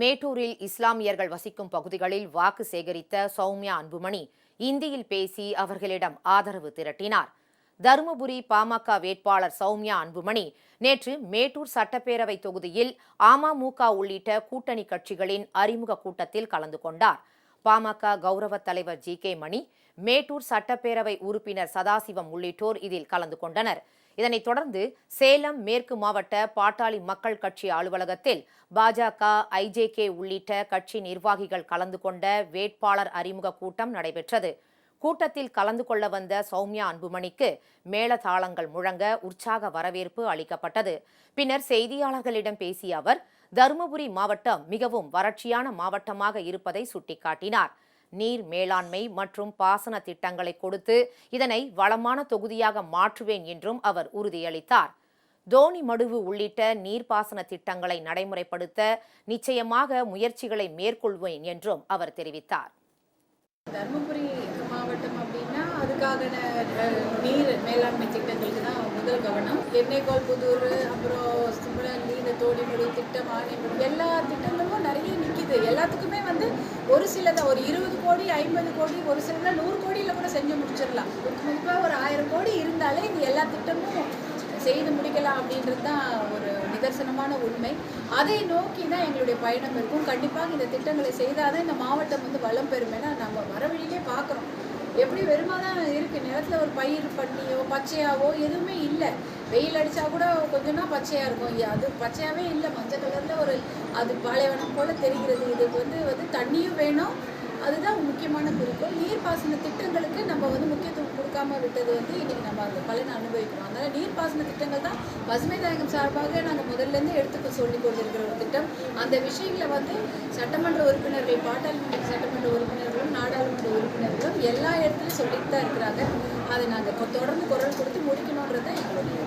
மேட்டூரில் இஸ்லாமியர்கள் வசிக்கும் பகுதிகளில் வாக்கு சேகரித்த சௌமியா அன்புமணி இந்தியில் பேசி அவர்களிடம் ஆதரவு திரட்டினார். தருமபுரி பாமக வேட்பாளர் சௌமியா அன்புமணி நேற்று மேட்டூர் சட்டப்பேரவை தொகுதியில் அமமுக உள்ளிட்ட கூட்டணி கட்சிகளின் அறிமுக கூட்டத்தில் கலந்து கொண்டார். பாமக கௌரவ தலைவர் ஜி கே மணி மேட்டூர் சட்டப்பேரவை உறுப்பினர் சதாசிவம் உள்ளிட்டோர் இதில் கலந்து கொண்டனர். இதனைத் தொடர்ந்து சேலம் மேற்கு மாவட்ட பாட்டாளி மக்கள் கட்சி அலுவலகத்தில் பாஜக ஐஜேகே உள்ளிட்ட கட்சி நிர்வாகிகள் கலந்து கொண்ட வேட்பாளர் அறிமுக கூட்டம் நடைபெற்றது. கூட்டத்தில் கலந்து கொள்ள வந்த சௌமியா அன்புமணிக்கு மேளதாளங்கள் முழங்க உற்சாக வரவேற்பு அளிக்கப்பட்டது. பின்னர் செய்தியாளர்களிடம் பேசிய அவர் தருமபுரி மாவட்டம் மிகவும் வறட்சியான மாவட்டமாக இருப்பதை சுட்டிக்காட்டினார். நீர் மேலாண்மை மற்றும் பாசன திட்டங்களை கொடுத்து இதனை வளமான தொகுதியாக மாற்றுவேன் என்றும் அவர் உறுதியளித்தார். தோனி மடுவு உள்ளிட்ட நீர்ப்பாசன திட்டங்களை நடைமுறைப்படுத்த நிச்சயமாக முயற்சிகளை மேற்கொள்வேன் என்றும் அவர் தெரிவித்தார். தருமபுரி மாவட்டம் அப்படின்னா அதுக்காக நீர் மேலாண்மை திட்டங்களுக்கு தான் முதல் கவனம். எண்ணெய்கோல் புதூர் அப்புறம் சிம்பளி இந்த தோணிமடு திட்டம் ஆணையம் எல்லா திட்டங்களும் நிறைய நிற்கிது எல்லாத்துக்குமே வந்து ஒரு சிலதை ஒரு இருபது கோடி ஐம்பது கோடி ஒரு சிலத நூறு கோடியில் கூட செஞ்சு முடிச்சிடலாம். குறிப்பாக ஒரு ஆயிரம் கோடி இருந்தாலே இது எல்லா திட்டமும் செய்து முடிக்கலாம் அப்படின்றது தான் ஒரு நிதர்சனமான உண்மை. அதை நோக்கி தான் எங்களுடைய பயணம் இருக்கும். கண்டிப்பாக இந்த திட்டங்களை செய்தால் தான் இந்த மாவட்டம் வந்து வளம் பெறும் ஏன்னா நம்ம வர வழியிலே பார்க்குறோம். எப்படி வெறுமா தான் இருக்குது நிலத்தில் ஒரு பயிர் பண்ணியோ பச்சையாவோ எதுவுமே இல்லை. வெயில் அடித்தா கூட கொஞ்சம்னா பச்சையாக இருக்கும். அது பச்சையாகவே இல்லை. மஞ்சள் கலரில் ஒரு அது பாலைவனம் போல் தெரிகிறது. இதுக்கு வந்து வந்து தண்ணியும் வேணும். அதுதான் முக்கியமான குறிக்கோள். நீர்ப்பாசன திட்டங்களுக்கு நம்ம வந்து முக்கியத்துவம் கொடுக்க விட்டது வந்து இன்றைக்கி நம்ம அந்த பலனை அனுபவிக்கிறோம். அதனால் நீர்ப்பாசன திட்டங்கள் தான் பசுமை தாயகம் சார்பாக நாங்கள் முதல்லேருந்து எடுத்துக்க சொல்லி கொண்டிருக்கிற ஒரு திட்டம். அந்த விஷயங்களை வந்து சட்டமன்ற உறுப்பினர்கள் பாட்டாளி சட்டமன்ற உறுப்பினர்களும் நாடாளுமன்ற உறுப்பினர்களும் எல்லா இடத்துலையும் சொல்லிட்டு தான் இருக்கிறாங்க. அதை நாங்கள் தொடர்ந்து குரல் கொடுத்து முடிக்கணுன்றது தான் எங்களுடைய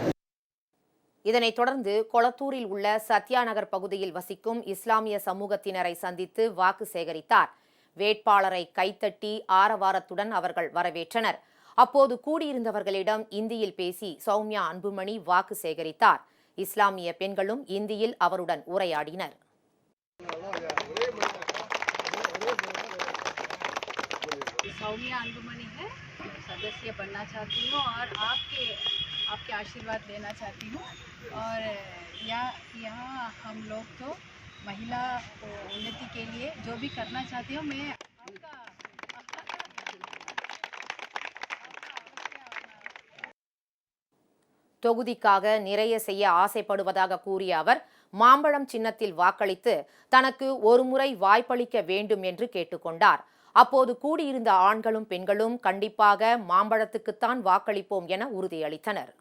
இதனைத் தொடர்ந்து கொளத்தூரில் உள்ள சத்யா நகர் பகுதியில் வசிக்கும் இஸ்லாமிய சமூகத்தினரை சந்தித்து வாக்கு சேகரித்தார். வேட்பாளரை கைத்தட்டி ஆரவாரத்துடன் அவர்கள் வரவேற்றனர். அப்போது கூடியிருந்தவர்களிடம் இந்தியில் பேசி சௌமியா அன்புமணி வாக்கு சேகரித்தார் இஸ்லாமிய பெண்களும் இந்தியில் அவருடன் உரையாடினர் सौम्या अंडुमणि है सदस्य बनना चाहती हूँ और आपके आपके आशीर्वाद लेना चाहती हूँ और यहाँ यहाँ हम लोग तो महिला उन्नति के लिए जो भी करना चाहती हूँ मैं தொகுதிக்காக நிறைய செய்ய ஆசைப்படுவதாக கூறிய அவர் மாம்பழம் சின்னத்தில் வாக்களித்து தனக்கு ஒருமுறை வாய்ப்பளிக்க வேண்டும் என்று கேட்டுக்கொண்டார். அப்போது கூடியிருந்த ஆண்களும் பெண்களும் கண்டிப்பாக மாம்பழத்துக்குத்தான் வாக்களிப்போம் என உறுதியளித்தனர்.